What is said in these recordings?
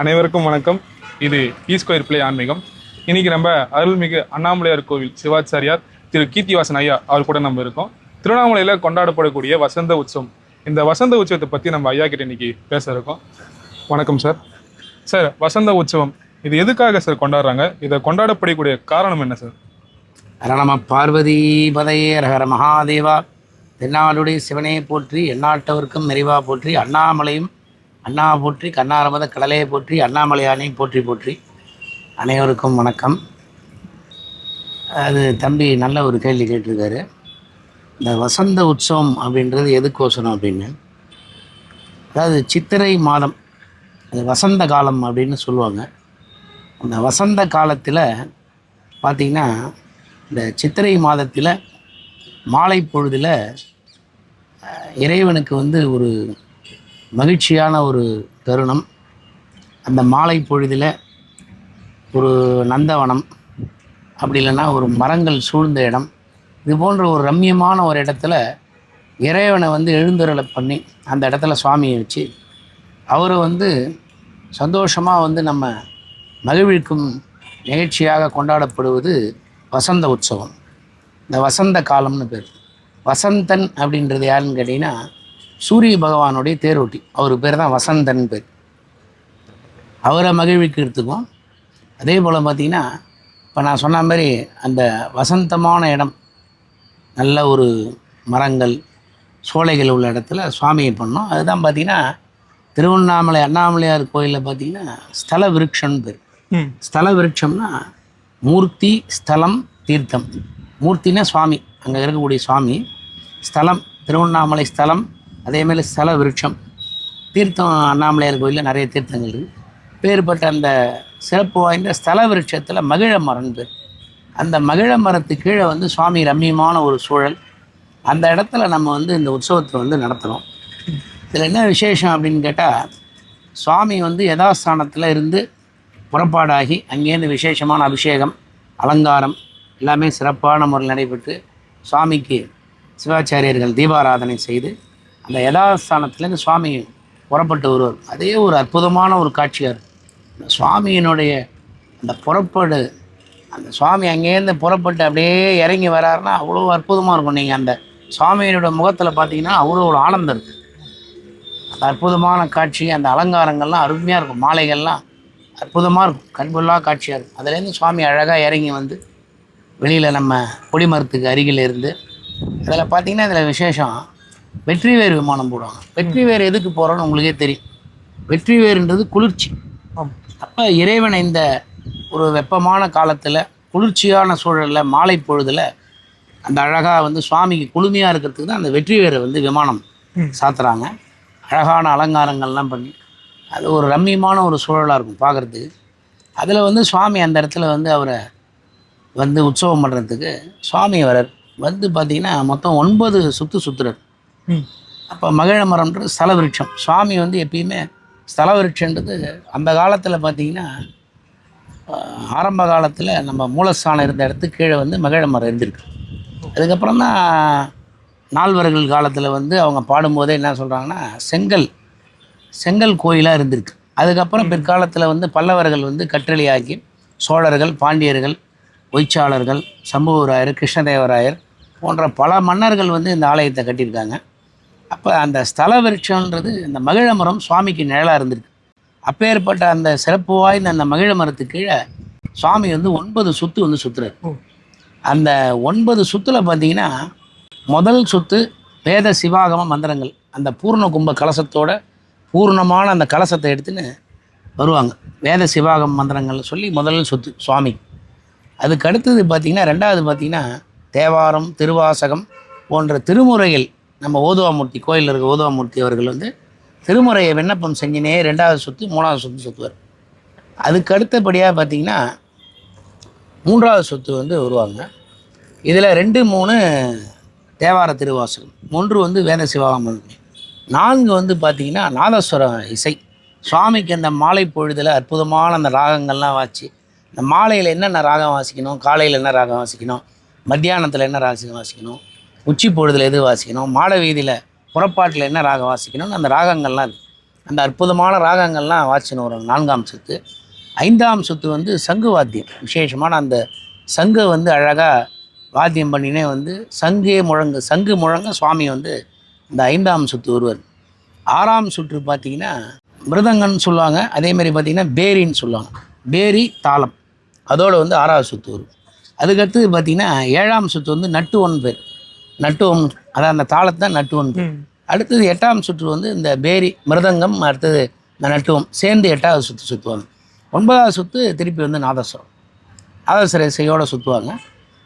அனைவருக்கும் வணக்கம். இது ஈ ஸ்கொயர் பிளே ஆன்மீகம். இன்னைக்கு நம்ம அருள்மிகு அண்ணாமலையார் கோவில் சிவாச்சாரியார் திரு கீர்த்திவாசன் ஐயா அவர் கூட நம்ம இருக்கோம். திருவண்ணாமலையில் கொண்டாடப்படக்கூடிய வசந்த உற்சவம். இந்த வசந்த உற்சவத்தை பற்றி நம்ம ஐயா கிட்ட இன்னைக்கு பேச இருக்கோம். வணக்கம் சார். சார் வசந்த உற்சவம் இது எதுக்காக சார் கொண்டாடுறாங்க? இதை கொண்டாடப்படக்கூடிய காரணம் என்ன சார்? ரணம பார்வதி பதையே ரகர மகாதேவா. தென்னாடுடைய சிவனையை போற்றி எந்நாட்டவர்க்கும் நிறைவா போற்றி அண்ணாமலையும் அண்ணா போற்றி கண்ணாரமத கடலையை போற்றி அண்ணாமலையானை போற்றி போற்றி. அனைவருக்கும் வணக்கம். அது தம்பி நல்ல ஒரு கேள்வி கேட்டிருக்காரு. இந்த வசந்த உற்சவம் அப்படின்றது எதுக்கோசரம் அப்படின்னு? அதாவது சித்திரை மாதம் அது வசந்த காலம் அப்படின்னு சொல்லுவாங்க. அந்த வசந்த காலத்தில் பார்த்திங்கன்னா இந்த சித்திரை மாதத்தில் மாலை பொழுதில் இறைவனுக்கு வந்து ஒரு மகிழ்ச்சியான ஒரு தருணம். அந்த மாலை பொழுதில் ஒரு நந்தவனம் அப்படி இல்லைன்னா ஒரு மரங்கள் சூழ்ந்த இடம். இது போன்ற ஒரு ரம்மியமான ஒரு இடத்துல இறைவனை வந்து எழுந்தருளை பண்ணி அந்த இடத்துல சுவாமியை வச்சு அவரை வந்து சந்தோஷமாக வந்து நம்ம மகிழ்விக்கும் நிகழ்ச்சியாக கொண்டாடப்படுவது வசந்த உற்சவம். இந்த வசந்த காலம்னு பேர். வசந்தன் அப்படின்றது யாருன்னு கேட்டிங்கன்னா சூரிய பகவானுடைய தேரோட்டி. அவர் பேர் தான் வசந்தன் பேர். அவரை மகிழ்விக்கிறதுக்கும் அதே போல் பார்த்திங்கன்னா இப்போ நான் சொன்ன மாதிரி அந்த வசந்தமான இடம் நல்ல ஒரு மரங்கள் சோலைகள் உள்ள இடத்துல சுவாமியை பண்ணோம். அதுதான் பார்த்திங்கன்னா திருவண்ணாமலை அண்ணாமலையார் கோயிலில் பார்த்திங்கன்னா ஸ்தல விருட்சம்னு பேர். ஸ்தல விருட்சம்னா மூர்த்தி ஸ்தலம் தீர்த்தம். மூர்த்தினா சுவாமி. அங்கே இருக்கக்கூடிய சுவாமி. ஸ்தலம் திருவண்ணாமலை ஸ்தலம் அதேமாரி ஸ்தல விருட்சம் தீர்த்தம் அண்ணாமலையார் கோயிலில் நிறைய தீர்த்தங்கள் இருக்குது பேர்பட்ட அந்த சிறப்பு வாய்ந்த ஸ்தல விருட்சத்தில் மகிழ மரம் பேர். அந்த மகிழ மரத்து கீழே வந்து சுவாமி ரம்மியமான ஒரு சூழல். அந்த இடத்துல நம்ம வந்து இந்த உற்சவத்தை வந்து நடத்துகிறோம் இதில் என்ன விசேஷம் அப்படின்னு கேட்டால் சுவாமி வந்து யதாஸ்தானத்தில் இருந்து புறப்பாடாகி அங்கேருந்து விசேஷமான அபிஷேகம் அலங்காரம் எல்லாமே சிறப்பான முறையில் நடைபெற்று சுவாமிக்கு சிவாச்சாரியர்கள் தீபாராதனை செய்து அந்த யதாஸ்தானத்துலேருந்து சுவாமி புறப்பட்டு வருவார். அதே ஒரு அற்புதமான ஒரு காட்சியார். இந்த சுவாமியினுடைய அந்த புறப்பாடு அந்த சுவாமி அங்கேருந்து புறப்பட்டு அப்படியே இறங்கி வராருன்னா அவ்வளோ அற்புதமாக இருக்கும். நீங்கள் அந்த சுவாமியினுடைய முகத்தில் பார்த்தீங்கன்னா அவ்வளோ ஒரு ஆனந்தம் இருக்குது அந்த அற்புதமான காட்சி அந்த அலங்காரங்கள்லாம் அருமையாக இருக்கும். மாலைகள்லாம் அற்புதமாக இருக்கும். கண்புல்லா காட்சியாக இருக்கும். அதுலேருந்து சுவாமி அழகாக இறங்கி வந்து வெளியில் நம்ம கொடிமரத்துக்கு அருகில் இருந்து அதில் பார்த்தீங்கன்னா இதில் விசேஷம் வெற்றி வேர் விமானம் போடுவாங்க. வெற்றி வேர் எதுக்கு போகிறோன்னு உங்களுக்கே தெரியும். வெற்றி வேறுன்றது குளிர்ச்சி. அப்போ இறைவனை இந்த ஒரு வெப்பமான காலத்தில் குளிர்ச்சியான சூழலில் மாலை பொழுதில் அந்த அழகாக வந்து சுவாமிக்கு குளுமையாக இருக்கிறதுக்கு தான் அந்த வெற்றி வேரை வந்து விமானம். சாத்துறாங்க. அழகான அலங்காரங்கள்லாம் பண்ணி அது ஒரு ரம்மியமான ஒரு சூழலாக இருக்கும் பார்க்குறதுக்கு அதில் வந்து சுவாமி அந்த இடத்துல வந்து அவரை வந்து உற்சவம் பண்ணுறதுக்கு சுவாமி வரார் வந்து பார்த்திங்கன்னா மொத்தம் ஒன்பது சுற்று சுற்றுறார் அப்போ மகிழ மரம்ன்றது ஸ்தல விருட்சம் சுவாமி வந்து எப்பயுமே ஸ்தல விருட்சன்றது அந்த காலத்தில் பார்த்தீங்கன்னா ஆரம்ப காலத்தில் நம்ம மூலஸ்தானம் இருந்த இடத்துக்கு கீழே வந்து மகிழ மரம் இருந்திருக்கு. அதுக்கப்புறம் தான் நால்வர்கள் காலத்தில் வந்து அவங்க பாடும்போதே என்ன சொல்கிறாங்கன்னா செங்கல் செங்கல் கோயிலாக இருந்திருக்கு. அதுக்கப்புறம் பிற்காலத்தில் வந்து பல்லவர்கள் வந்து கற்றளியாக்கி சோழர்கள் பாண்டியர்கள் ஒய்ச்சாளர்கள் சம்புவராயர் கிருஷ்ணதேவராயர் போன்ற பல மன்னர்கள் வந்து இந்த ஆலயத்தை கட்டியிருக்காங்க. அப்போ அந்த ஸ்தல விருட்சம்ன்றது இந்த மகிழ மரம் சுவாமிக்கு நிழலாக இருந்திருக்கு. அப்பேற்பட்ட அந்த சிறப்பு வாய்ந்த அந்த மகிழ மரத்துக்கு கீழே சுவாமி வந்து ஒன்பது சுற்று வந்து சுற்றுறாரு. அந்த ஒன்பது சுற்றுல பார்த்தீங்கன்னா முதல் சுத்து வேத சிவாகம மந்திரங்கள். அந்த பூர்ண கும்ப கலசத்தோட பூர்ணமான அந்த கலசத்தை எடுத்துன்னு வருவாங்க. வேத சிவாகம மந்திரங்கள் சொல்லி முதல் சுத்து சுவாமி. அதுக்கு அடுத்தது பார்த்திங்கன்னா ரெண்டாவது பார்த்திங்கன்னா தேவாரம் திருவாசகம் போன்ற திருமுறைகள் நம்ம ஓதுவாமூர்த்தி கோயிலில் இருக்க ஓதுவாமூர்த்தி அவர்கள் வந்து திருமுறையை விண்ணப்பம் செஞ்சினே ரெண்டாவது சொத்து மூணாவது சொத்து சுற்றுவார் அதுக்கு அடுத்தபடியாக பார்த்திங்கன்னா மூன்றாவது சொத்து வந்து வருவாங்க. இதில் ரெண்டு மூணு தேவார திருவாசகம் ஒன்று வந்து வேத சிவாகமம். நான்கு வந்து பார்த்திங்கன்னா நாதஸ்வர இசை. சுவாமிக்கு அந்த மாலை பொழுதில் அற்புதமான அந்த ராகங்கள்லாம் வாச்சு. இந்த மாலையில் என்னென்ன ராகம் வாசிக்கணும் காலையில் என்ன ராகம் வாசிக்கணும் மத்தியானத்தில் என்ன ராகம் வாசிக்கணும் உச்சி பொழுதில் எது வாசிக்கணும்? மாலை வீதியில் புறப்பாட்டில் என்ன ராகம் வாசிக்கணும்னு அந்த ராகங்கள்லாம் இருக்குது அந்த அற்புதமான ராகங்கள்லாம் வாசிக்கணும் வரும் நான்காம் சுத்து. ஐந்தாம் சுத்து வந்து சங்கு வாத்தியம். விசேஷமான அந்த சங்கை வந்து அழகாக வாத்தியம் பண்ணினே வந்து சங்கே முழங்கு சங்கு முழங்க சுவாமி வந்து இந்த ஐந்தாம் சுத்து ஒருவர். ஆறாம் சுற்று பார்த்திங்கன்னா மிருதங்கன்னு சொல்லுவாங்க. அதே மாதிரி பார்த்தீங்கன்னா பேரின்னு சொல்லுவாங்க. பேரி தாளம். அதோடு வந்து ஆறாவது சுத்து வரும். அதுக்கடுத்து பார்த்தீங்கன்னா ஏழாம் சுற்று வந்து நட்டுவன் பேர். நட்டுவம் அதான் அந்த தாளத்தை நட்டுவன் பேர் ம். அடுத்தது எட்டாம் சுற்று வந்து இந்த பேரி மிருதங்கம் அடுத்தது இந்த நட்டுவம் சேர்ந்து எட்டாவது சுற்று சுற்றுவாங்க ஒன்பதாவது சுற்று திருப்பி வந்து நாதஸ்வரம். நாதஸ்வர இசையோட சுற்றுவாங்க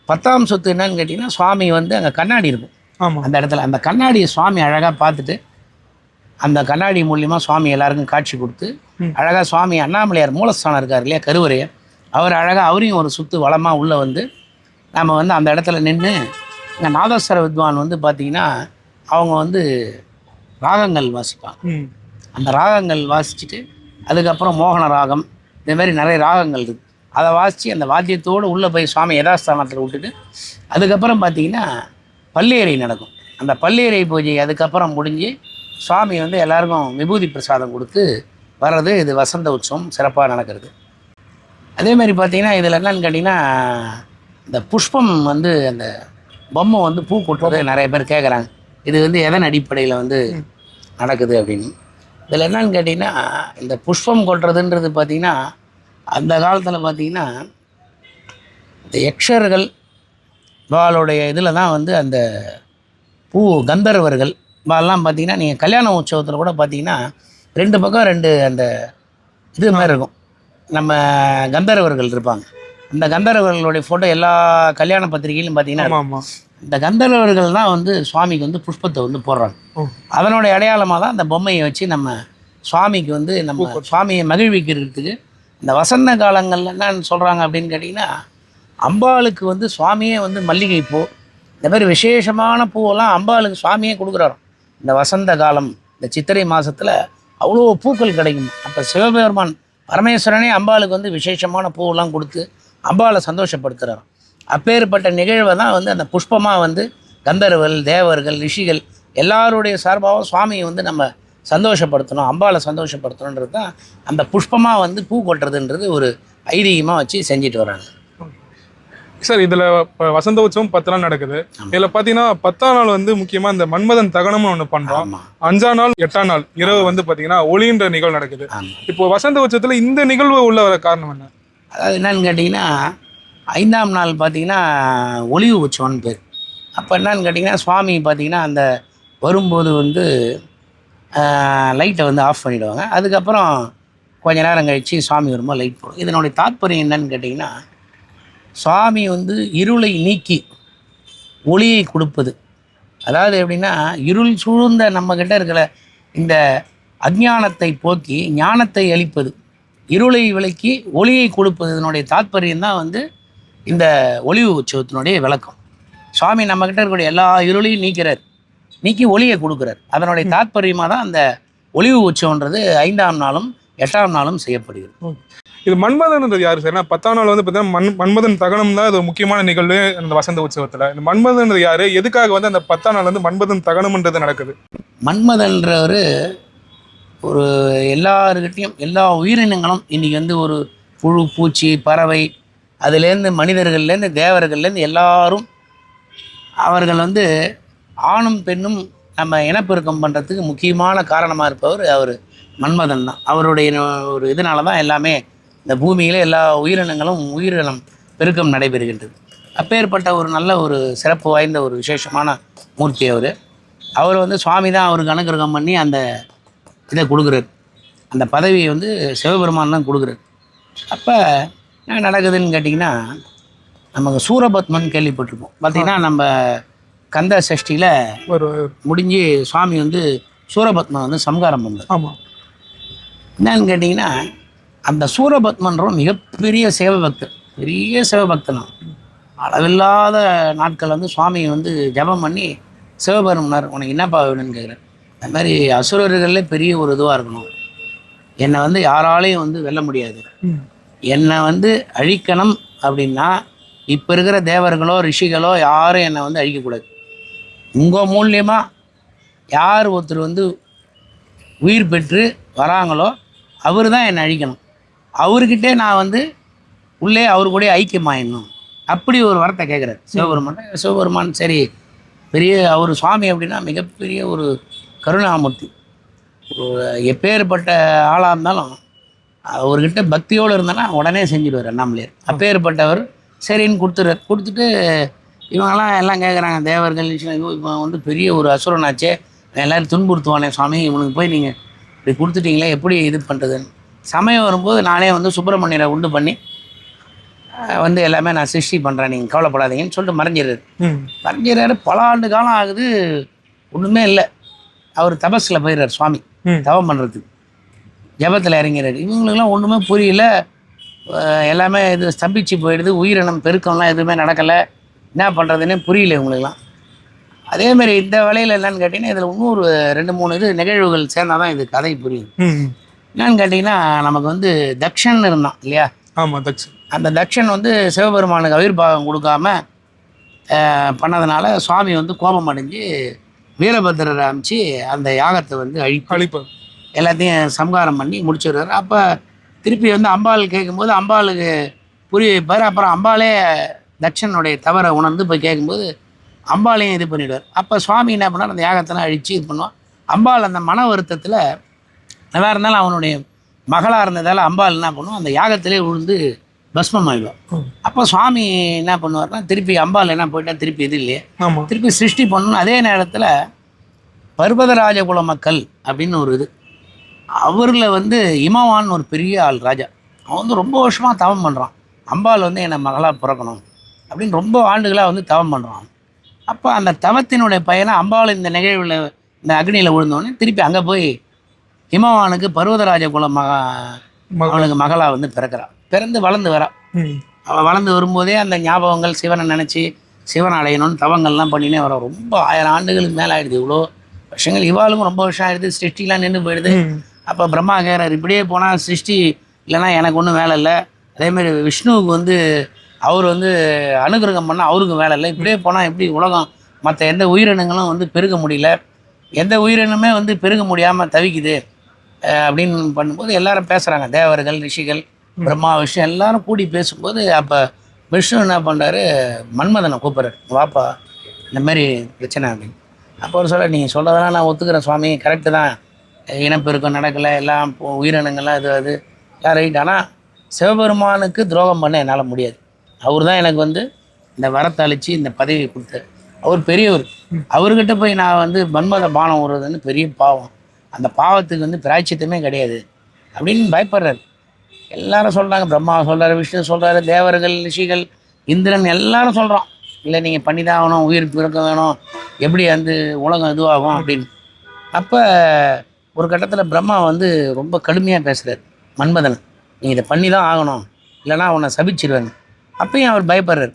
பத்தாம் சுற்று என்னன்னு கேட்டிங்கன்னா சுவாமி வந்து அங்கே கண்ணாடி இருக்கும். ஆமா. அந்த இடத்துல அந்த கண்ணாடியை சுவாமி அழகாக பார்த்துட்டு அந்த கண்ணாடி மூலியமா சுவாமி எல்லாருக்கும் காட்சி கொடுத்து. அழகாக சுவாமி அண்ணாமலையார் மூலஸ்தானம் இருக்கார் இல்லையா கருவறையர் அவர் அழகாக அவரையும் ஒரு சுற்று வளமாக உள்ளே வந்து நம்ம வந்து அந்த இடத்துல நின்று இங்கே நாதஸ்வர வித்வான் வந்து பார்த்திங்கன்னா அவங்க வந்து ராகங்கள் வாசிப்பாங்க. அந்த ராகங்கள் வாசிச்சுட்டு அதுக்கப்புறம் மோகன ராகம் இந்த மாதிரி நிறைய ராகங்கள் இருக்குது அதை வாசித்து அந்த வாத்தியத்தோடு உள்ளே போய் சுவாமி யதாஸ்தானத்தில் விட்டுட்டு அதுக்கப்புறம் பார்த்தீங்கன்னா பள்ளியறை நடக்கும். அந்த பள்ளியறை பூஜை அதுக்கப்புறம் முடிஞ்சு சுவாமி வந்து எல்லாருக்கும் விபூதி பிரசாதம் கொடுத்து வர்றது இது வசந்த உற்சவம் சிறப்பாக நடக்கிறது. அதே மாதிரி பார்த்தீங்கன்னா இதில் என்னன்னு கேட்டிங்கன்னா இந்த புஷ்பம் வந்து அந்த பொம்மை வந்து பூ கொட்டுறது நிறைய பேர் கேட்குறாங்க இது வந்து எதன் அடிப்படையில் வந்து நடக்குது அப்படின்னு. இதில் என்னன்னு கேட்டிங்கன்னா இந்த புஷ்பம் கொட்டுறதுன்றது பார்த்திங்கன்னா அந்த காலத்தில் பார்த்திங்கன்னா இந்த யக்ஷர்கள் இவாளுடைய இதில் தான் வந்து அந்த பூ கந்தர்வர்கள் இவாளெல்லாம் பார்த்தீங்கன்னா நீங்கள் கல்யாண உற்சவத்தில் கூட பார்த்தீங்கன்னா ரெண்டு பக்கம் ரெண்டு அந்த இது மாதிரி இருக்கும். நம்ம கந்தர்வர்கள் இருப்பாங்க. அந்த கந்தர்வர்களுடைய ஃபோட்டோ எல்லா கல்யாண பத்திரிகையிலும் பார்த்தீங்கன்னா இந்த கந்தர்வர்கள் தான் வந்து சுவாமிக்கு வந்து புஷ்பத்தை வந்து போடுறாங்க. அதனுடைய அடையாளமாக தான் அந்த பொம்மையை வச்சு நம்ம சுவாமிக்கு வந்து நம்ம சுவாமியை மகிழ்விக்கிறதுக்கு இந்த வசந்த காலங்கள்ல என்னன்னு சொல்கிறாங்க அப்படின்னு கேட்டிங்கன்னா அம்பாளுக்கு வந்து சுவாமியே வந்து மல்லிகை பூ இந்த மாதிரி விசேஷமான பூவெல்லாம் அம்பாளுக்கு சுவாமியே கொடுக்குறாராம். இந்த வசந்த காலம் இந்த சித்திரை மாதத்தில் அவ்வளோ பூக்கள் கிடைக்கும். அப்போ சிவபெருமான் பரமேஸ்வரனே அம்பாளுக்கு வந்து விசேஷமான பூவெல்லாம் கொடுத்து அம்பாளை சந்தோஷப்படுத்துகிறாராம் அப்பேற்பட்ட நிகழ்வை தான் வந்து அந்த புஷ்பமாக வந்து கந்தர்வர்கள் தேவர்கள் ரிஷிகள் எல்லாருடைய சார்பாகவும் சுவாமியை வந்து நம்ம சந்தோஷப்படுத்தணும் அம்பாளை சந்தோஷப்படுத்தணுன்றது தான் அந்த புஷ்பமாக வந்து பூ கொட்டுறதுன்றது ஒரு ஐதீகமாக வச்சு செஞ்சுட்டு வராங்க. சார் இதுல இப்ப வசந்த உற்சவம் பத்து நாள் நடக்குது. இதுல பாத்தீங்கன்னா பத்தாம் நாள் வந்து முக்கியமா இந்த மன்மதன் தகனம்னு பண்றோம். ஆமாம் அஞ்சாம் நாள் எட்டாம் நாள் இரவு வந்து பாத்தீங்கன்னா ஒளின்ற நிகழ்வு நடக்குது. இப்போ வசந்த உற்சவத்துல இந்த நிகழ்வு உள்ள வர காரணம் என்ன? அதாவது என்னன்னு கேட்டிங்கன்னா ஐந்தாம் நாள் பார்த்தீங்கன்னா ஒளிவு உற்சவம்னு பேர். அப்போ என்னன்னு கேட்டிங்கன்னா சுவாமி பார்த்தீங்கன்னா அந்த வரும்போது வந்து லைட்டை வந்து ஆஃப் பண்ணிவிடுவாங்க அதுக்கப்புறம் கொஞ்ச நேரம் கழித்து சுவாமி வரும்போது லைட் போடும். இதனுடைய தாற்பயம் என்னன்னு கேட்டிங்கன்னா சுவாமி வந்து இருளை நீக்கி ஒளியை கொடுப்பது. அதாவது எப்படின்னா இருள் சூழ்ந்த நம்மக்கிட்ட இருக்கிற இந்த அஞ்ஞானத்தை போக்கி ஞானத்தை அளிப்பது. இருளை விலக்கி ஒளியை கொடுப்பது இதனுடைய தாத்பரியம் தான் வந்து இந்த ஒளிவு உற்சவத்தினுடைய விளக்கம். சுவாமி நம்மக்கிட்ட இருக்கக்கூடிய எல்லா இருளையும் நீக்கிறார். நீக்கி ஒளியை கொடுக்குறார். அதனுடைய தாத்பரியமாக தான் அந்த ஒளிவு உற்சவன்றது ஐந்தாம் நாளும் எட்டாம் நாளும் செய்யப்படுகிறது. இது மன்மதன்ன்றது யாரு சார்? ஏன்னா பத்தாம் நாள் வந்து பார்த்தீங்கன்னா மன் மன்மதன் தகனம் தான் இது முக்கியமான நிகழ்வு அந்த வசந்த உற்சவத்துல. இந்த மன்மதன்றது யாரு? எதுக்காக வந்து அந்த பத்தாம் நாள் வந்து மன்மதன் தகனம்ன்றது நடக்குது? மன்மதன்றவர் ஒரு எல்லாருக்கிட்டையும் எல்லா உயிரினங்களும் இன்றைக்கி வந்து ஒரு புழு பூச்சி பறவை அதுலேருந்து மனிதர்கள்லேருந்து தேவர்கள்லேருந்து எல்லாரும் அவர்கள் வந்து ஆணும் பெண்ணும் நம்ம இனப்பெருக்கம் பண்ணுறதுக்கு முக்கியமான காரணமாக இருப்பவர் அவர் மன்மதன் தான். அவருடைய ஒரு இதனால தான் எல்லாமே இந்த பூமியில் எல்லா உயிரினங்களும் உயிரினம் பெருக்கம் நடைபெறுகின்றது. அப்பேற்பட்ட ஒரு நல்ல ஒரு சிறப்பு வாய்ந்த ஒரு விசேஷமான மூர்த்தி அவர். அவர் வந்து சுவாமி தான் அவருக்கு அனுகிரகம் பண்ணி அந்த இதை கொடுக்குறாரு. அந்த பதவியை வந்து சிவபெருமான் தான் கொடுக்குறாரு. அப்போ என்ன நடக்குதுன்னு கேட்டிங்கன்னா நமக்கு சூரபத்மன் கேள்விப்பட்டிருப்போம். பார்த்திங்கன்னா நம்ம கந்த சஷ்டியில் ஒரு முடிஞ்சு சுவாமி வந்து சூரபத்மன் வந்து சம்ஹாரம் பண்ணார் ஆமா. என்னன்னு கேட்டிங்கன்னா அந்த சூரபத்மன்றவன் மிகப்பெரிய சிவபக்தர். பெரிய சிவபக்தன். அவன். அளவில்லாத நாட்கள் வந்து சுவாமி வந்து ஜெபம் பண்ணி சிவபெருமனார் உனக்கு என்னப்பா வேணும்னு கேட்குறாரு அது மாதிரி அசுரர்கள்ல பெரிய ஒரு இதுவாக இருக்கணும். என்னை வந்து யாராலையும் வந்து வெல்ல முடியாது. என்னை வந்து அழிக்கணும் அப்படின்னா இப்போ இருக்கிற தேவர்களோ ரிஷிகளோ யாரும் என்னை வந்து அழிக்கக்கூடாது உங்கள் மூலியமாக யார் ஒருத்தர் வந்து உயிர் பெற்று வராங்களோ அவர் தான் என்னை அழிக்கணும். அவர்கிட்டே நான் வந்து உள்ளே அவர் கூட ஐக்கியமாயிடணும் அப்படி ஒரு வரத்தை கேட்குறாரு. சிவபெருமான் சிவபெருமான் சரி பெரிய அவர் சுவாமி அப்படின்னா மிகப்பெரிய ஒரு கருணாமூர்த்தி. எப்பேற்பட்ட ஆளாக இருந்தாலும் அவர்கிட்ட பக்தியோடு இருந்தானா உடனே செஞ்சிடுவார் அண்ணாமலையார். அப்பேற்பட்டவர் சரின்னு கொடுத்துறாரு கொடுத்துட்டு இவங்கெல்லாம் எல்லாம் கேட்குறாங்க தேவர்கள் இவன் வந்து பெரிய ஒரு அசுரனாச்சே எல்லாரும் துன்புறுத்துவானே சுவாமி இவனுக்கு போய் நீங்கள் இப்படி கொடுத்துட்டீங்களே எப்படி இது பண்ணுறதுன்னு சமயம் வரும்போது நானே வந்து சுப்பிரமணியரை உண்டு பண்ணி வந்து எல்லாமே நான் சிருஷ்டி பண்ணுறேன் நீங்கள் கவலைப்படாதீங்கன்னு சொல்லிட்டு மறைஞ்சிடுறாரு. மறைஞ்சிடறாரு. பல ஆண்டு காலம் ஆகுது. ஒன்றுமே இல்லை. அவர் தபஸில் போயிடுறார் சுவாமி. தவம் பண்ணுறதுக்கு ஜபத்தில் இறங்கிறாரு. இவங்களுக்கெல்லாம் ஒன்றுமே புரியல. எல்லாமே இது ஸ்தம்பிச்சு போயிடுது. உயிரினம் பெருக்கம்லாம் எதுவுமே நடக்கலை. என்ன பண்ணுறதுன்னே புரியல இவங்களுக்கெல்லாம் அதே மாதிரி இந்த வேலையில் என்னன்னு கேட்டிங்கன்னா இதில் இன்னொரு ரெண்டு மூணு இது நிகழ்வுகள் சேர்ந்தால் தான் இது கதை புரியும் என்னன்னு கேட்டிங்கன்னா நமக்கு வந்து தக்ஷன் இருந்தான் இல்லையா? ஆமாம் தக்ஷ் அந்த தக்ஷன் வந்து சிவபெருமானுக்கு அவிர்பாகம் கொடுக்காம பண்ணதுனால சுவாமி வந்து கோபம் அடைஞ்சு வீரபத்திரரை அமிச்சு அந்த யாகத்தை வந்து அழிப்பு அழிப்பார் எல்லாத்தையும் சம்ஹாரம் பண்ணி முடிச்சிடுறாரு. அப்போ திருப்பி வந்து அம்பாள் கேட்கும்போது அம்பாளுக்கு புரிய வைப்பார். அப்புறம் அம்பாளே தட்சனுடைய தவறை உணர்ந்து போய் கேட்கும்போது அம்பாளையும் இது பண்ணிடுவார். அப்போ சுவாமி என்ன பண்ணார் அந்த யாகத்தெல்லாம் அழித்து இது பண்ணுவான் அம்பாள் அந்த மன வருத்தத்தில் நல்லா இருந்தாலும் அவனுடைய மகளாக இருந்ததால் அம்பாள் என்ன பண்ணுவோம் அந்த யாகத்திலே விழுந்து பஸ்மம் ஆயிடுவான் அப்போ சுவாமி என்ன பண்ணுவார்னா திருப்பி அம்பாள் என்ன போயிட்டா திருப்பி இது இல்லையே. திருப்பி சிருஷ்டி பண்ணணும். அதே நேரத்தில் பர்வதராஜகுல மக்கள் அப்படின்னு ஒரு இது. அவரில் வந்து இமவான் ஒரு பெரிய ஆள் ராஜா. அவன் வந்து ரொம்ப வருஷமாக தவம் பண்ணுறான் அம்பாள் வந்து என்னை மகளாக பிறக்கணும் அப்படின்னு ரொம்ப ஆண்டுகளாக வந்து தவம் பண்ணுறான் அப்போ அந்த தவத்தினுடைய பையனை அம்பாள் இந்த நிகழ்வில் இந்த அக்னியில் விழுந்தோடனே திருப்பி அங்கே போய் இமவானுக்கு பர்வதராஜ குல மக- அவனுக்கு மகளாக வந்து பிறக்கிறான் பிறந்து வளர்ந்து வரா. அவள் வளர்ந்து வரும்போதே அந்த ஞாபகங்கள் சிவனை நினச்சி சிவன் அடையணும்னு தவங்கள்லாம் பண்ணினே வர. ரொம்ப ஆயிரம் ஆண்டுகளுக்கு மேலே ஆயிடுது இவ்வளோ வருஷங்கள். இவாளுக்கும் ரொம்ப வருஷம் ஆயிடுது. சிருஷ்டிலாம் நின்று போயிடுது. அப்போ பிரம்மா கேட்குறாரு இப்படியே போனால் சிருஷ்டி இல்லைன்னா எனக்கு ஒன்றும் வேலை இல்லை. அதேமாதிரி விஷ்ணுவுக்கு வந்து அவர் வந்து அனுகிரகம் பண்ணால் அவருக்கும் வேலை இல்லை. இப்படியே போனால் எப்படி உலகம்? மற்ற எந்த உயிரினங்களும் வந்து பெருக முடியல. எந்த உயிரினமே வந்து பெருக முடியாமல் தவிக்குது. அப்படின்னு பண்ணும்போது எல்லாரும் பேசுகிறாங்க தேவர்கள் ரிஷிகள் பிரம்மா விஷயம் எல்லாரும் கூடி பேசும்போது அப்போ விஷ்ணு என்ன பண்ணுறாரு மன்மதனை கூப்பிட்றாரு. வாப்பா இந்த மாதிரி பிரச்சனை அப்படின்னு அப்போ ஒரு சொல்ல நீங்கள் சொல்கிறதெல்லாம் நான் ஒத்துக்கிறேன் சுவாமி. கரெக்டு தான். இனப்பெருக்கம் நடக்கலை எல்லாம் உயிரினங்கள்லாம் இது அது. எல்லாம் ரைட்? ஆனால் சிவபெருமானுக்கு துரோகம் பண்ண என்னால் முடியாது. அவர் தான் எனக்கு வந்து இந்த வரத்தை அழித்து இந்த பதவியை கொடுத்தாரு. அவர் பெரியவர். அவர்கிட்ட போய் நான் வந்து மன்மத பானம் விடுறதுன்னு பெரிய பாவம். அந்த பாவத்துக்கு வந்து பிராய்ச்சித்தமே கிடையாது. அப்படின்னு பயப்படுறாரு. எல்லாரும் சொல்கிறாங்க பிரம்மா சொல்கிறாரு விஷ்ணு சொல்கிறாரு தேவர்கள் ரிஷிகள் இந்திரன் எல்லாரும் சொல்கிறோம் இல்லை நீங்கள் பண்ணி தான் ஆகணும் உயிர் பிறக்க வேணும். எப்படி வந்து உலகம் இதுவாகும்? அப்படின்னு. அப்போ ஒரு கட்டத்தில் பிரம்மா வந்து ரொம்ப கடுமையாக பேசுகிறார் மன்மதன் நீ இதை பண்ணி தான் ஆகணும். இல்லைன்னா அவனை சபிச்சிருவேன். அப்பயும் அவர் பயப்படுறாரு.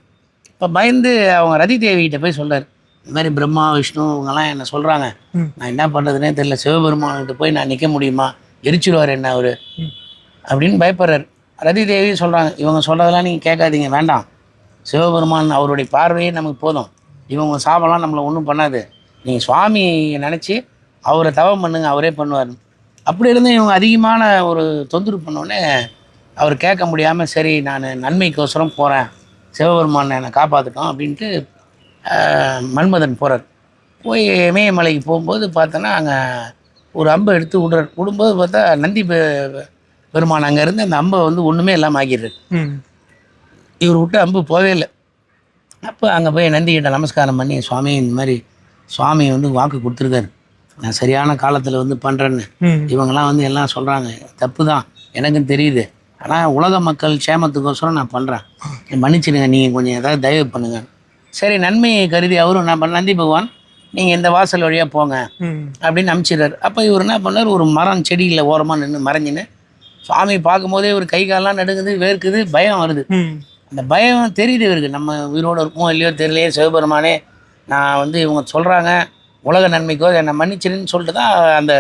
இப்போ பயந்து அவங்க ரதி தேவிகிட்ட போய் சொல்றாரு. இந்த மாதிரி பிரம்மா விஷ்ணு இவங்கெல்லாம் என்ன சொல்கிறாங்க. நான் என்ன பண்ணுறதுனே தெரியல. சிவபெருமான்கிட்ட போய் நான் நிற்க முடியுமா? எரிச்சிருவார் என்ன அவர். அப்படின்னு பயப்படுறார். ரதி தேவி சொல்கிறாங்க இவங்க சொல்கிறதெல்லாம் நீங்கள் கேட்காதீங்க வேண்டாம். சிவபெருமான் அவருடைய பார்வையே நமக்கு போதும். இவங்க சாபம்லாம் நம்மளை ஒன்றும் பண்ணாது. நீங்கள் சுவாமி நினச்சி அவரை தவம் பண்ணுங்க அவரே பண்ணுவார். அப்படி இருந்து இவங்க அதிகமான ஒரு தொந்தரவு பண்ணோடனே அவர் கேட்க முடியாமல் சரி நான் நன்மைக்கோசரம் போகிறேன் சிவபெருமான் என்னை காப்பாற்றட்டும் அப்படின்ட்டு மன்மதன் போகிறார் போய் இமயமலைக்கு போகும்போது பார்த்தோன்னா அங்கே ஒரு அம்பை எடுத்து விடுறார் விடும்போது பார்த்தா நந்தி பெருமான் அங்கே இருந்து அந்த அம்பை வந்து ஒன்றுமே இல்லாமல் ஆக்கிடுறாரு. இவர் விட்டு அம்பு போகவே இல்லை. அப்போ அங்கே போய் நந்திகிட்ட நமஸ்காரம் பண்ணி சுவாமி இந்த மாதிரி சுவாமி வந்து வாக்கு கொடுத்துருக்காரு. நான் சரியான காலத்தில் வந்து பண்ணுறேன்னு இவங்கெல்லாம் வந்து எல்லாம் சொல்கிறாங்க தப்பு தான் எனக்கும் தெரியுது. ஆனால் உலக மக்கள் க்ஷேமத்துக்கோசரம் நான் பண்ணுறேன் மன்னிச்சிடுங்க. நீங்கள் கொஞ்சம் ஏதாவது தயவு பண்ணுங்க. சரி நன்மையை கருதி அவரும் என்ன பண்ண நந்தி பகவான் நீங்கள் இந்த வாசல் வழியாக போங்க. அப்படின்னு அனுப்பிச்சிடுறாரு. அப்போ இவர் என்ன பண்ணார்? ஒரு மரம் செடியில் ஓரமாக நின்று மறைஞ்சின்னு சுவாமி பார்க்கும்போதே ஒரு கை காலெல்லாம் நடுங்குது வேர்க்குது பயம் வருது. அந்த பயம் தெரியுது இவருக்கு. நம்ம உயிரோடு இருக்குமோ இல்லையோ தெரியலையே சிவபெருமானே. நான் வந்து இவங்க சொல்கிறாங்க உலக நன்மைக்கோ என்னை மன்னிச்சிருன்னு சொல்லிட்டு தான் அந்த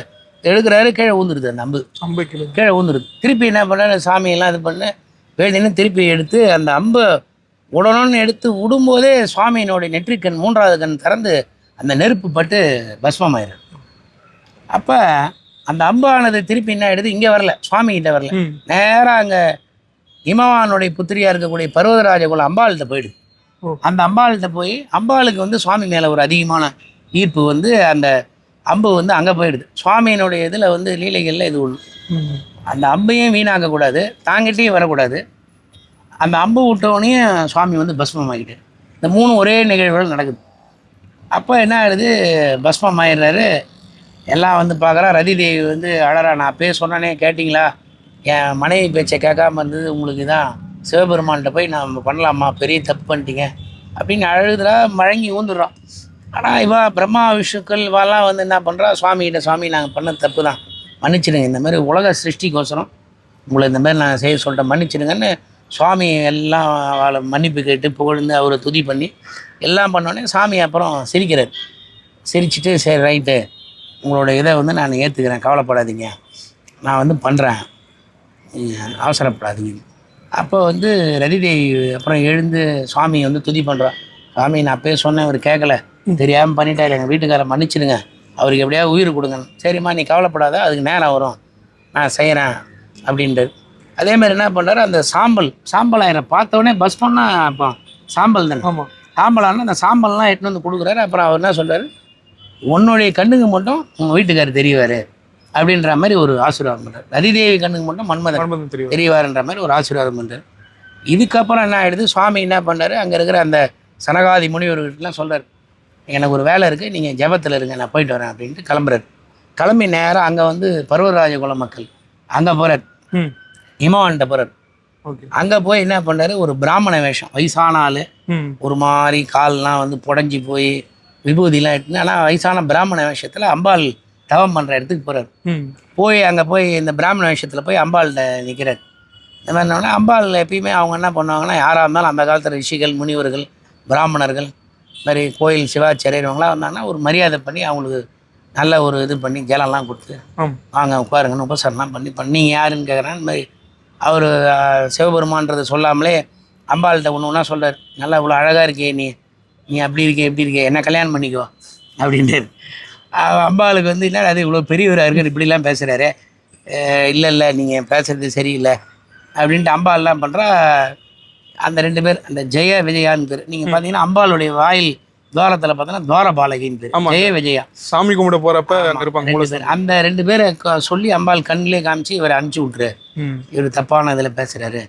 எடுக்கிறாரு கீழே ஊந்துருது அந்த அம்பு. சம்பைக்கில் கீழே ஊந்துருது திருப்பி என்ன பண்ண சாமியெல்லாம் இது பண்ணு வேண்டின்னு திருப்பி எடுத்து அந்த அம்பை உடனே எடுத்து விடும்போதே சுவாமியினுடைய நெற்றிக்கண் மூன்றாவது கண் திறந்து அந்த நெருப்பு பட்டு பஸ்மமாயிரு அப்போ அந்த அம்பானது திருப்பி என்ன ஆயிடுது? இங்கே வரல. சுவாமி கிட்ட வரல. நேராக அங்கே இமவானுடைய புத்திரியா இருக்கக்கூடிய பர்வதராஜ குல அம்பாள்கிட்ட போயிடுது. அந்த அம்பாள்கிட்ட போய் அம்பாளுக்கு வந்து சுவாமி மேலே ஒரு அதிகமான ஈர்ப்பு வந்து அந்த அம்பு வந்து அங்கே போயிடுது. சுவாமியினுடைய இதில் வந்து லீலைகளில் இது ஒன்று அந்த அம்பையும் வீணாக்கக்கூடாது. தாங்கிட்டையும் வரக்கூடாது. அந்த அம்பு விட்டவனையும் சுவாமி வந்து பஸ்மம் ஆகிட்டார் இந்த மூணு ஒரே நிகழ்வுகள் நடக்குது. அப்போ என்ன ஆயிடுது? பஸ்மம் ஆயிடுறாரு எல்லாம் வந்து பார்க்குறா. ரதி தேவி வந்து அழறா. நான் அப்பயே சொன்னானே கேட்டிங்களா? என் மனைவி பேச்சை கேட்காம இருந்தது உங்களுக்கு தான் சிவபெருமான்கிட்ட போய் நான் பண்ணலாமா? பெரிய தப்பு பண்ணிட்டீங்க. அப்படின்னு அழுதுல மழங்கி ஊந்துடுறான் ஆனால் இவா பிரம்மா விஷ்ணுக்கள் இவாலாம் வந்து என்ன பண்ணுறா சுவாமிகிட்ட சுவாமி நாங்கள் பண்ண தப்பு தான் மன்னிச்சிடுங்க. இந்த மாதிரி உலக சிருஷ்டிக்கோசரம் உங்களை இந்த மாதிரி நான் செய்ய சொல்லிட்டேன். மன்னிச்சிடுங்கன்னு சுவாமி எல்லாம் அவளை மன்னிப்பு கேட்டு புகழ்ந்து அவரை துதி பண்ணி எல்லாம் பண்ணோடனே சாமி அப்புறம் சிரிக்கிறார். சிரிச்சிட்டு சரி ரைட்டு. உங்களோட இதை வந்து நான் ஏற்றுக்கிறேன் கவலைப்படாதீங்க. நான் வந்து பண்ணுறேன் அவசரப்படாதீங்க. அப்போ வந்து ரதிதேவி அப்புறம் எழுந்து சுவாமி வந்து துதி பண்ணுறா சாமி நான் அப்பயே சொன்னேன் அவர் கேட்கல. தெரியாமல் பண்ணிட்டாரு எங்கள் வீட்டுக்காரரை மன்னிச்சிடுங்க. அவருக்கு எப்படியாவது உயிர் கொடுங்க. சரிம்மா நீ கவலைப்படாத அதுக்கு நேரம் வரும். நான் செய்கிறேன் அப்படின்ட்டு. அதே மாதிரி என்ன பண்ணுறாரு அந்த சாம்பல் சாம்பல் ஆயிரம் பார்த்தோடனே பஸ் பண்ணால் அப்போ சாம்பல் தானே? ஆமாம் சாம்பலான அந்த சாம்பல்லாம் எடுத்துன்னு வந்து கொடுக்குறாரு. அப்புறம் அவர் என்ன சொல்றாரு? உன்னுடைய கண்ணுக்கு மட்டும் உங்கள் வீட்டுக்காரர் தெரியவார் அப்படின்ற மாதிரி ஒரு ஆசீர்வாதம் பண்ணுறாரு ரதிதேவி கண்ணுக்கு மட்டும் மன்மதன் தெரியவாருன்ற மாதிரி ஒரு ஆசீர்வாதம் பண்ணுறாரு இதுக்கப்புறம் என்ன ஆயிடுது? சுவாமி என்ன பண்ணாரு அங்கே இருக்கிற அந்த சனகாதி முனிவர்கள்ட்டலாம் சொல்றாரு. எனக்கு ஒரு வேலை இருக்குது நீங்கள் ஜெபத்தில் இருங்க நான் போயிட்டு வரேன் அப்படின்ட்டு கிளம்புறாரு. கிளம்பி நேராக அங்கே வந்து பர்வராஜ குல மக்கள் அங்கே போகிறார் ம். இமவான்கிட்ட போகிறார் ஓகே. அங்கே போய் என்ன பண்ணாரு ஒரு பிராமண வேஷம் வயசான ஆள். ஒரு மாதிரி கால்லாம் வந்து புடஞ்சி போய் விபூதிலாம் எடுத்துன்னு ஆனால் வயசான பிராமண வேஷத்தில் அம்பாள் தவம் பண்ணுற இடத்துக்கு போகிறார் போய் அங்கே போய் இந்த பிராமண வேஷத்தில் போய் அம்பாள்கிட்ட நிற்கிறார் இந்த மாதிரி என்னன்னா, அம்பாள் எப்பயுமே அவங்க என்ன பண்ணுவாங்கன்னா யாராக இருந்தாலும் அந்த காலத்தில் ரிஷிகள் முனிவர்கள் பிராமணர்கள் இந்த மாதிரி கோயில் சிவாச்சாரியர் இவங்களாம் வந்தாங்கன்னா ஒரு மரியாதை பண்ணி அவங்களுக்கு நல்ல ஒரு இது பண்ணி ஜலம்லாம் கொடுத்து வாங்க உட்காருங்கன்னு உபசரணம் பண்ணி பண்ணி யாருன்னு கேட்குறேன் இந்த மாதிரி அவர் சிவபெருமான்றதை சொல்லாமலே அம்பாள்கிட்ட ஒன்று ஒன்றா சொல்கிறார் நல்லா இவ்வளோ அழகாக இருக்கே நீ நீ அப்படி இருக்கே இப்படி இருக்கே என்ன கல்யாணம் பண்ணிக்கோ அப்படின்ட்டு அம்பாளுக்கு வந்து என்ன அது இவ்வளோ பெரியவராக இருக்கு இப்படிலாம் பேசுகிறாரு இல்லை இல்லை நீங்கள் பேசுறது சரியில்லை அப்படின்ட்டு அம்பாள்லாம் பண்ணுறா அந்த ரெண்டு பேர் அந்த ஜெய விஜயான்னு பேர். நீங்கள் பார்த்தீங்கன்னா அம்பாளுடைய வாயில் துவாரத்தில் பார்த்தீங்கன்னா துவாரபாலகின்னு பேர். ஆமா. ஜெய விஜயா. சாமி கும்பிட பேர். அந்த ரெண்டு பேரை சொல்லி அம்பாள் கண்ணிலே காமிச்சு இவரை அனுப்பிச்சி விட்ரு ம். இவர் தப்பான இதில் பேசுகிறாரு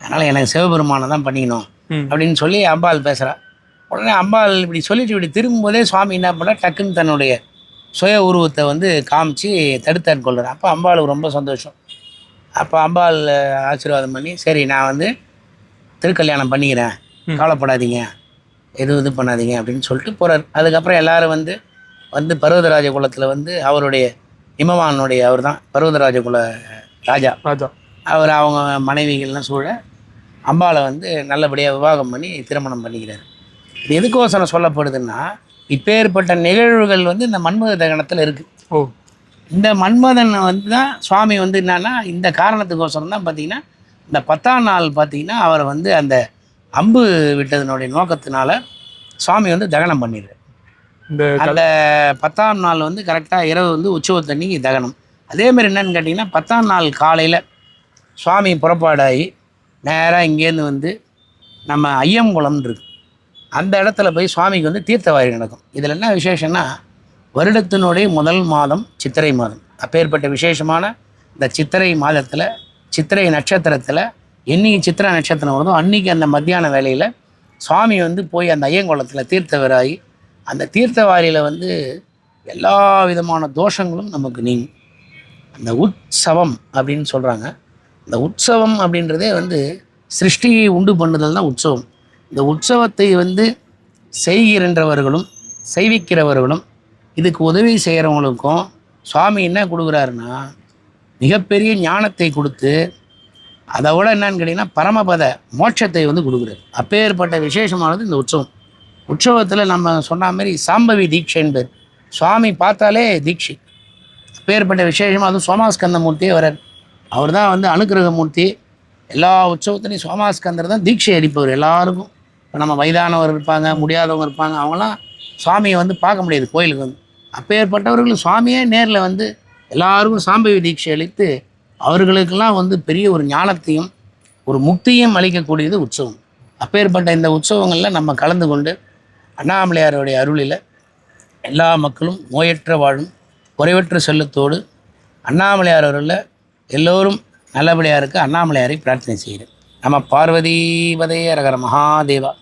அதனால் எனக்கு சிவபெருமானை தான் பண்ணிக்கணும் அப்படின்னு சொல்லி அம்பாள் பேசுகிறா உடனே அம்பாள் இப்படி சொல்லிட்டு இப்படி திரும்பும்போதே சுவாமி என்ன பண்ணா டக்குன்னு தன்னுடைய சுய உருவத்தை வந்து காமிச்சு தடுத்தாட் கொள்கிறார் அப்போ அம்பாளுக்கு ரொம்ப சந்தோஷம். அப்போ அம்பாள் ஆசீர்வாதம் பண்ணி சரி நான் வந்து திருக்கல்யாணம் பண்ணிக்கிறேன். கவலைப்படாதீங்க. எதுவும் இது பண்ணாதீங்க. அப்படின்னு சொல்லிட்டு போகிறார் அதுக்கப்புறம் எல்லாரும் வந்து வந்து பர்வதராஜ குலத்தில் வந்து அவருடைய இமவானுடைய அவர் தான் பர்வதராஜ குல ராஜா. ராஜா. அவர் அவங்க மனைவிகள்லாம் சூழ அம்பாளை வந்து நல்லபடியாக விவாகம் பண்ணி திருமணம் பண்ணிக்கிறார். இது எதுக்கோசரம் சொல்லப்படுதுன்னா இப்பேற்பட்ட நிகழ்வுகள் வந்து இந்த மன்மத தகனத்தில் இருக்குது ஓ. இந்த மன்மதன் வந்து தான் சுவாமி வந்து என்னன்னா இந்த காரணத்துக்கோசரம் தான் பார்த்தீங்கன்னா இந்த பத்தாம் நாள் பார்த்தீங்கன்னா அவரை வந்து அந்த அம்பு விட்டதனுடைய நோக்கத்தினால சுவாமி வந்து தகனம் பண்ணிடுறார். அந்த பத்தாம் நாள் வந்து கரெக்டாக இரவு வந்து உற்சவத்தன்னைக்கு தகனம். அதே மாதிரி என்னன்னு கேட்டிங்கன்னா பத்தாம் நாள் காலையில் சுவாமி புறப்பாடாகி நேராக இங்கேருந்து வந்து நம்ம ஐயங்குளம்னு இருக்கு. அந்த இடத்துல போய் சுவாமிக்கு வந்து தீர்த்தவாரி நடக்கும். இதில் என்ன விசேஷம்னா வருடத்தினுடைய முதல் மாதம் சித்திரை மாதம். அப்பேற்பட்ட விசேஷமான இந்த சித்திரை மாதத்தில் சித்திரை நட்சத்திரத்தில் என்னைக்கு சித்திரை நட்சத்திரம் வருதோ அன்றைக்கி அந்த மத்தியான வேலையில் சுவாமி வந்து போய் அந்த ஐயங்குளத்தில் தீர்த்தவராகி அந்த தீர்த்தவாரியில் வந்து எல்லா விதமான தோஷங்களும் நமக்கு நீங்கும். அந்த உற்சவம் அப்படின்னு சொல்கிறாங்க இந்த உற்சவம் அப்படின்றதே வந்து சிருஷ்டியை உண்டு பண்ணுதல் தான் உற்சவம். இந்த உற்சவத்தை வந்து செய்கின்றவர்களும் செய்விக்கிறவர்களும் இதுக்கு உதவி செய்கிறவங்களுக்கும் சுவாமி என்ன கொடுக்குறாருன்னா மிகப்பெரிய ஞானத்தை கொடுத்து அதை விட என்னன்னு கேட்டிங்கன்னா பரமபத மோட்சத்தை வந்து கொடுக்குறாரு. அப்பேற்பட்ட விசேஷமானது இந்த உற்சவம். உற்சவத்தில் நம்ம சொன்ன மாதிரி சாம்பவி தீட்சைன்னு பேர் சுவாமி பார்த்தாலே தீட்சை. அப்பேற்பட்ட விசேஷமாக அதுவும் சோமாஸ்கந்த மூர்த்தியே வரார் அவர் தான் வந்து அனுக்கிரக மூர்த்தி எல்லா உற்சவத்துலையும் சோமாஸ்கந்தர் தான் தீட்சை அளிப்பவர் எல்லாருக்கும். இப்போ நம்ம வயதானவர் இருப்பாங்க முடியாதவங்க இருப்பாங்க அவங்களாம் சுவாமியை வந்து பார்க்க முடியாது கோயிலுக்கு வந்து. அப்பேற்பட்டவர்கள் சுவாமியே நேரில் வந்து எல்லாருக்கும் சாம்பவி தீட்சை அளித்து அவர்களுக்கெல்லாம் வந்து பெரிய ஒரு ஞானத்தையும் ஒரு முக்தியும் அளிக்கக்கூடியது உற்சவம். அப்பேற்பட்ட இந்த உற்சவங்களில் நம்ம கலந்து கொண்டு அண்ணாமலையாருடைய அருளில் எல்லா மக்களும் நோயற்ற வாழும் குறைவற்ற செல்லத்தோடு அண்ணாமலையார் அருளில் எல்லோரும் நல்லபடியாக இருக்க அண்ணாமலையாரை பிரார்த்தனை செய்கிறேன். நம்ம பார்வதி பதே ரகர மகாதேவா.